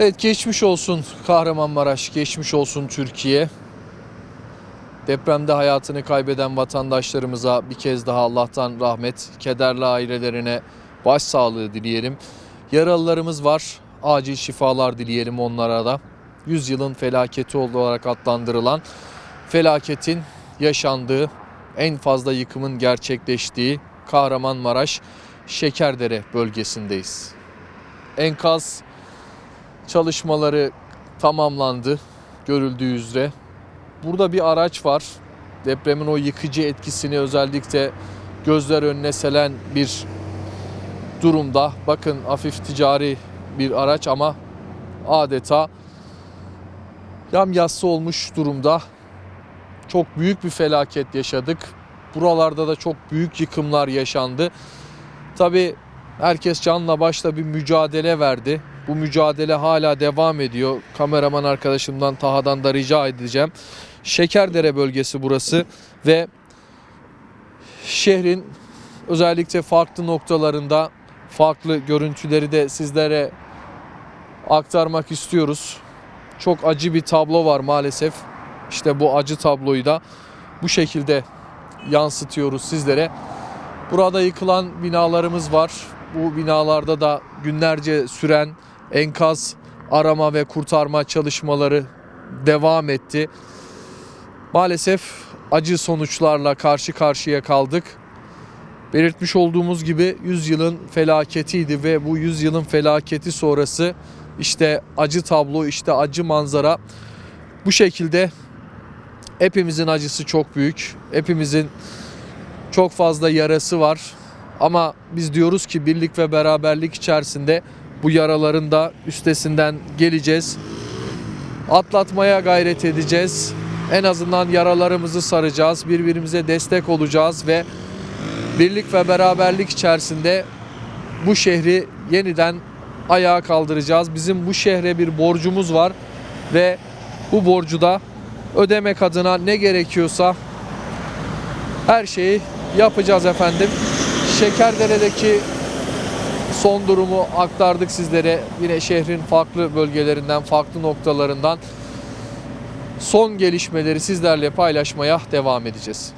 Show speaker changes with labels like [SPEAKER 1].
[SPEAKER 1] Evet geçmiş olsun Kahramanmaraş, geçmiş olsun Türkiye. Depremde hayatını kaybeden vatandaşlarımıza bir kez daha Allah'tan rahmet, kederli ailelerine başsağlığı dileyelim. Yaralılarımız var, acil şifalar dileyelim onlara da. Yüzyılın felaketi olarak adlandırılan felaketin yaşandığı, en fazla yıkımın gerçekleştiği Kahramanmaraş Şekerdere bölgesindeyiz. Enkaz çalışmaları tamamlandı görüldüğü üzere. Burada bir araç var. Depremin o yıkıcı etkisini özellikle gözler önüne selen bir durumda. Bakın hafif ticari bir araç ama adeta yamyassı olmuş durumda. Çok büyük bir felaket yaşadık. Buralarda da çok büyük yıkımlar yaşandı. Tabii herkes canla başla bir mücadele verdi. Bu mücadele hala devam ediyor. Kameraman arkadaşımdan Taha'dan da rica edeceğim. Şekerdere bölgesi burası ve şehrin özellikle farklı noktalarında farklı görüntüleri de sizlere aktarmak istiyoruz. Çok acı bir tablo var maalesef. İşte bu acı tabloyu da bu şekilde yansıtıyoruz sizlere. Burada yıkılan binalarımız var. Bu binalarda da günlerce süren enkaz arama ve kurtarma çalışmaları devam etti. Maalesef acı sonuçlarla karşı karşıya kaldık. Belirtmiş olduğumuz gibi 100 yılın felaketiydi ve bu 100 yılın felaketi sonrası işte acı tablo, işte acı manzara bu şekilde hepimizin acısı çok büyük. Hepimizin çok fazla yarası var. Ama biz diyoruz ki birlik ve beraberlik içerisinde bu yaraların da üstesinden geleceğiz. Atlatmaya gayret edeceğiz. En azından yaralarımızı saracağız. Birbirimize destek olacağız ve birlik ve beraberlik içerisinde bu şehri yeniden ayağa kaldıracağız. Bizim bu şehre bir borcumuz var ve bu borcu da ödemek adına ne gerekiyorsa her şeyi yapacağız efendim. Şekerdere'deki son durumu aktardık sizlere. Yine şehrin farklı bölgelerinden, farklı noktalarından son gelişmeleri sizlerle paylaşmaya devam edeceğiz.